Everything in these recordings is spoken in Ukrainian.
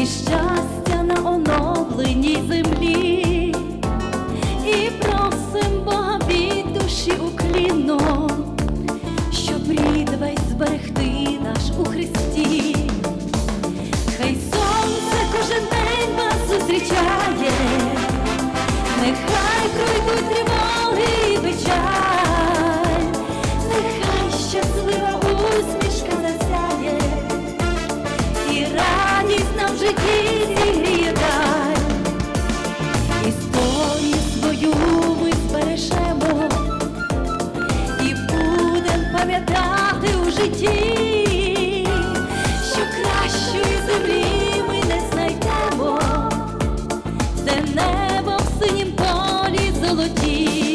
Christian. золоті.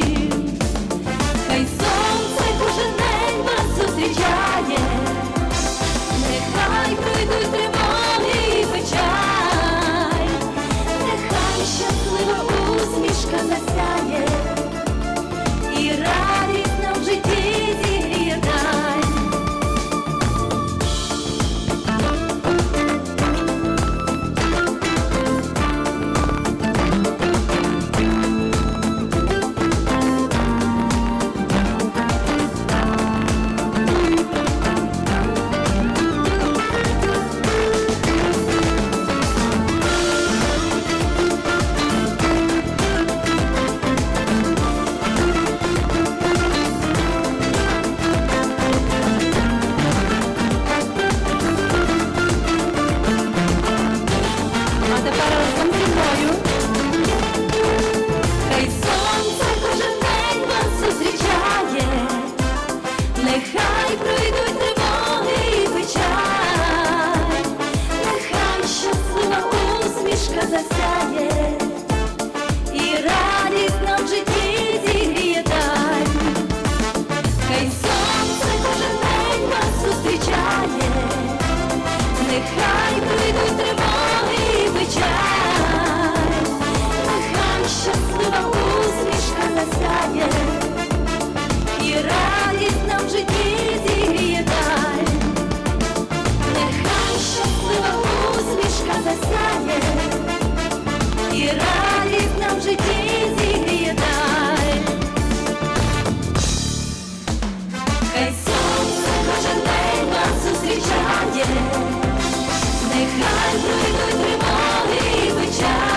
засяє. і радість нам в житті зігрітай. Хай сонце кожен день вас зустрічає, нехай пройдуть тривоги і печаль.